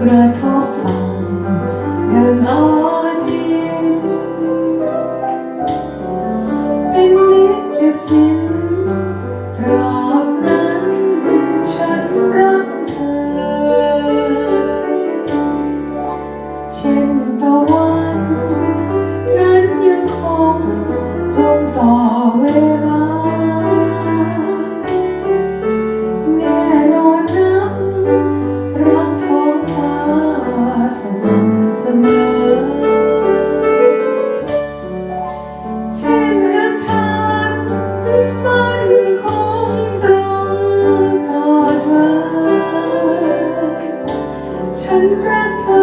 กระท some breath.